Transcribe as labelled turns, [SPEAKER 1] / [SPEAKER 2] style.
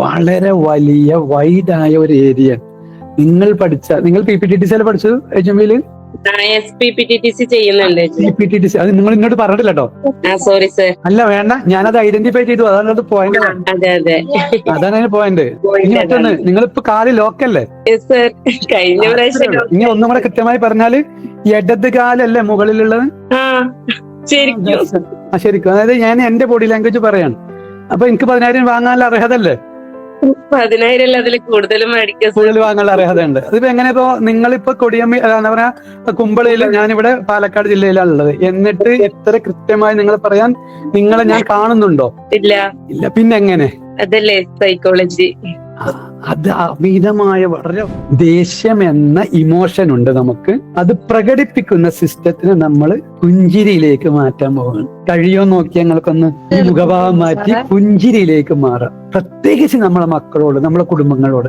[SPEAKER 1] വളരെ വലിയ വൈഡായ ഒരു ഏരിയ നിങ്ങൾ പഠിച്ച നിങ്ങൾ P P T T
[SPEAKER 2] C
[SPEAKER 1] അല്ലെ പഠിച്ചത് എച്ച് എം വിയിൽ അത് നിങ്ങൾ ഇങ്ങോട്ട് പറഞ്ഞിട്ടില്ല കേട്ടോ.
[SPEAKER 2] സോറി സർ
[SPEAKER 1] അല്ല വേണ്ട. ഞാനത് ഐഡന്റിഫൈ ചെയ്തു. അതാണ് അത് പോയിന്റ്
[SPEAKER 2] അതെ അതെ.
[SPEAKER 1] അതാണ് അതിന് പോയിന്റ് ഇനി മറ്റൊന്ന് നിങ്ങളിപ്പോ കാൽ ലോക്കല്ലേ ഇനി ഒന്നും കൂടെ കൃത്യമായി പറഞ്ഞാൽ ഇടത് കാലല്ലേ മുകളിലുള്ളത്?
[SPEAKER 2] ശരിക്കും.
[SPEAKER 1] അതായത് ഞാൻ എന്റെ ബോഡി ലാംഗ്വേജ് പറയാണ്. അപ്പൊ എനിക്ക് പതിനായിരം വാങ്ങാനുള്ള അർഹതല്ലേ?
[SPEAKER 2] പതിനായിരം അല്ല അതിൽ കൂടുതൽ
[SPEAKER 1] കൂടുതൽ വാങ്ങാനുള്ള അർഹതയുണ്ട്. അതിപ്പോ എങ്ങനെ ഇപ്പോ നിങ്ങളിപ്പോ കൊടിയമ്മ എന്താ പറയാ കുമ്പളയിൽ ഞാനിവിടെ പാലക്കാട് ജില്ലയിലാണ് ഉള്ളത് എന്നിട്ട് എത്ര കൃത്യമായി നിങ്ങൾ പറയാൻ നിങ്ങളെ ഞാൻ കാണുന്നുണ്ടോ?
[SPEAKER 2] ഇല്ല.
[SPEAKER 1] ഇല്ല പിന്നെ എങ്ങനെ
[SPEAKER 2] അതല്ലേ സൈക്കോളജി
[SPEAKER 1] അത് അമിതമായ വളരെ ദേഷ്യം എന്ന ഇമോഷൻ ഉണ്ട് നമുക്ക്. അത് പ്രകടിപ്പിക്കുന്ന സിസ്റ്റത്തിനെ നമ്മൾ പുഞ്ചിരിയിലേക്ക് മാറ്റാൻ പോകണം കഴിയോ നോക്കി ഞങ്ങൾക്കൊന്ന് ഈ മുഖഭാവം മാറ്റി പുഞ്ചിരിയിലേക്ക് മാറാം. പ്രത്യേകിച്ച് നമ്മളെ മക്കളോട് നമ്മളെ കുടുംബങ്ങളോട്.